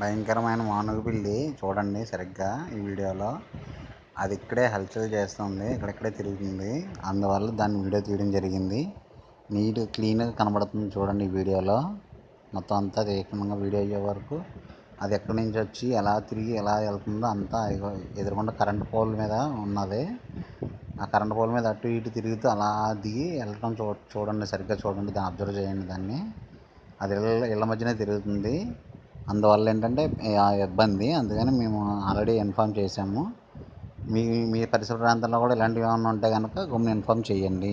భయంకరమైన మానుగు పిల్లి. చూడండి సరిగ్గా ఈ వీడియోలో. అది ఇక్కడే హల్చల్ చేస్తుంది ఇక్కడిక్కడే తిరుగుతుంది. అందువల్ల దాన్ని వీడియో తీయడం జరిగింది. నీట్ క్లీన్గా కనబడుతుంది చూడండి ఈ వీడియోలో. మొత్తం అంతా ఏకంగా వీడియో అయ్యే వరకు. అది ఎక్కడి నుంచి వచ్చి ఎలా తిరిగి ఎలా వెళ్తుందో అంతా ఎదురుకుండా కరెంట్ పోల్ మీద ఉన్నది. ఆ కరెంట్ పోల్ మీద అటు ఇటు తిరుగుతూ అలా దిగి వెళ్ళటం చూ చూడండి సరిగ్గా చూడండి దాన్ని అబ్జర్వ్ చేయండి దాన్ని. అది ఇళ్ళ ఇళ్ళ మధ్యనే తిరుగుతుంది. అందువల్ల ఏంటంటే ఇబ్బంది. అందుకని మేము ఆల్రెడీ ఇన్ఫామ్ చేసాము మీ మీ పరిసర ప్రాంతంలో కూడా ఇలాంటివి ఏమైనా ఉంటే కనుక గమ్మున ఇన్ఫామ్ చేయండి